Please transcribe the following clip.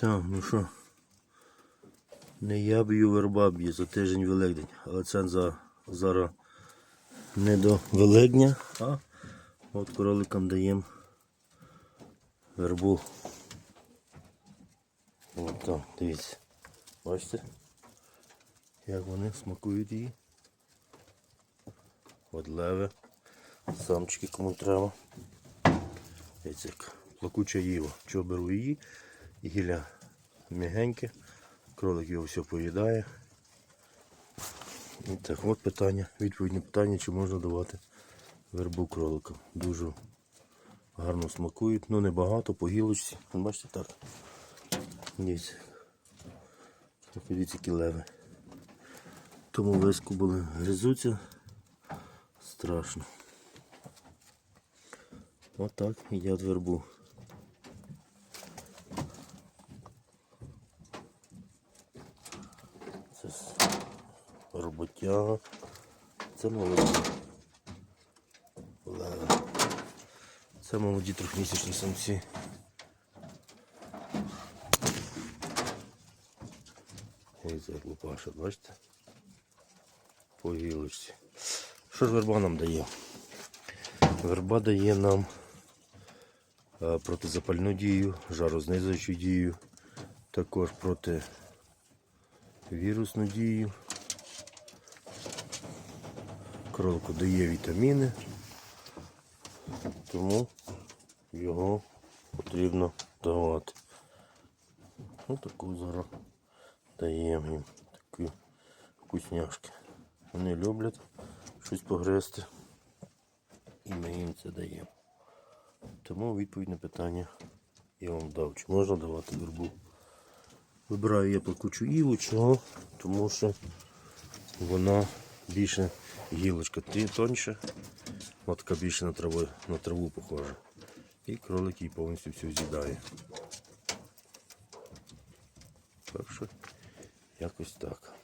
Так, ну що, не я б'ю, верба б'є за тиждень Великдень, але це за, зараз не до Великдня, а от кроликам даємо вербу. От там, дивіться. Бачите? Як вони смакують її. От леве. Самчики кому треба. Дивіться, як плакуча їва. Чого беру її? Гілля м'ягеньке. Кролик його все поїдає. І так, от питання, відповідні питання, чи можна давати вербу кроликам. Дуже гарно смакують, ну небагато, по гілочці. Бачите. Так, Дивіться, які леви. Тому виску були гризуться. Страшно. Отак їдять вербу. Це с- роботяга. Це молоді. Це молоді трьохмісячні самці. Ось як лупаша, бачите? По гілочці. Що ж верба нам дає? Верба дає нам е, протизапальну дію, жарознизуючу дію, також проти вірусну дію. Кролику дає вітаміни, тому його потрібно давати. Ось таку зараз даємо їм такі вкусняшки. Вони люблять щось погризти. І ми їм це даємо. Тому відповідь на питання я вам дав. Чи можна давати вербу? Вибираю я плакучу іву, чого? Тому що вона більше гілочка тоньша, матка така більше на траву, на траву похожа. І кролик її повністю всю з'їдає. Так що якось так.